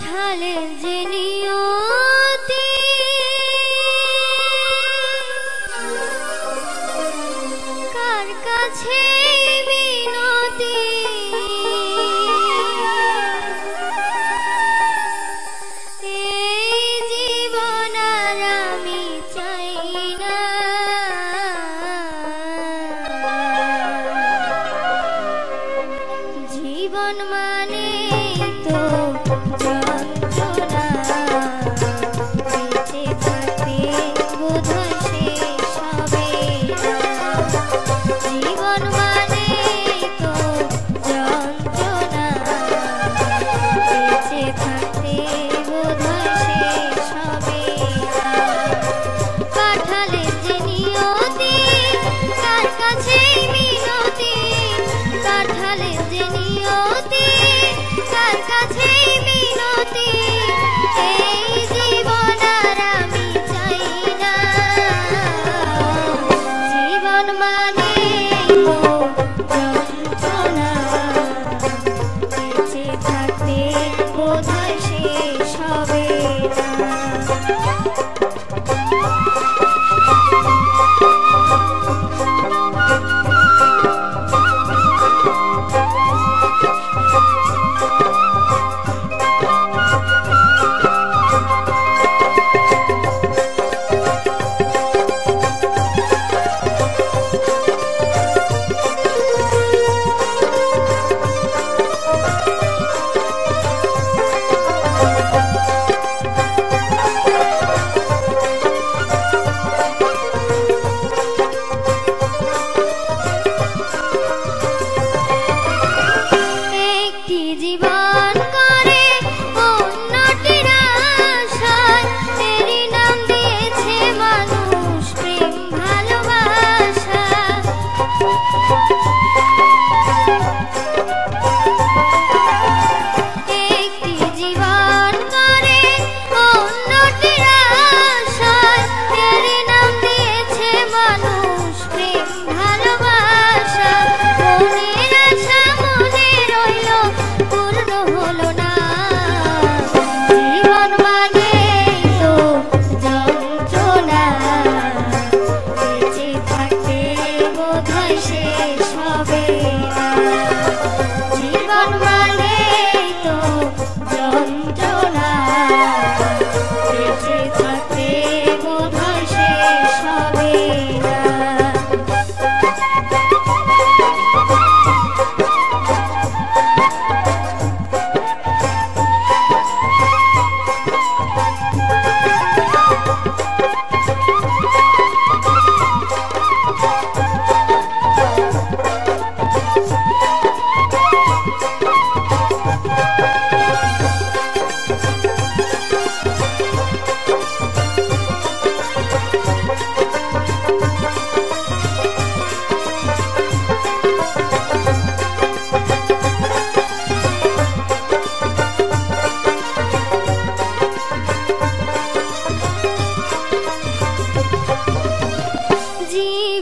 哪里？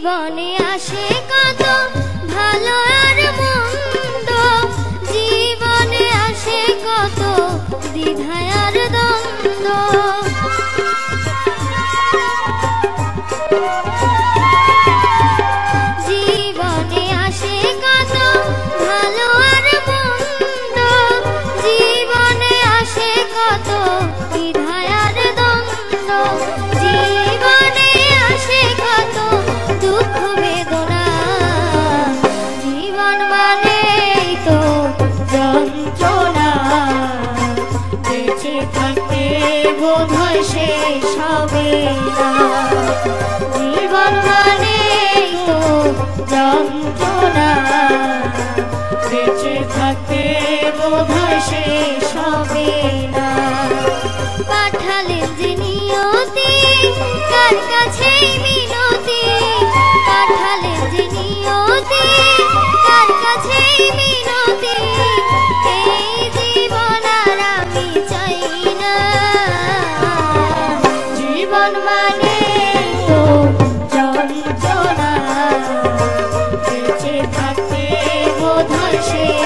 জীবনে আসে কত ভালো আর মন্দ। জীবনে আসে কত দ্বিধায় বোধ শেষ হবে জীবন মানে তো যন্ত্রণা। বেঁচে থাকতে বোধ শেষ হবে না। থাকতে বোধ সে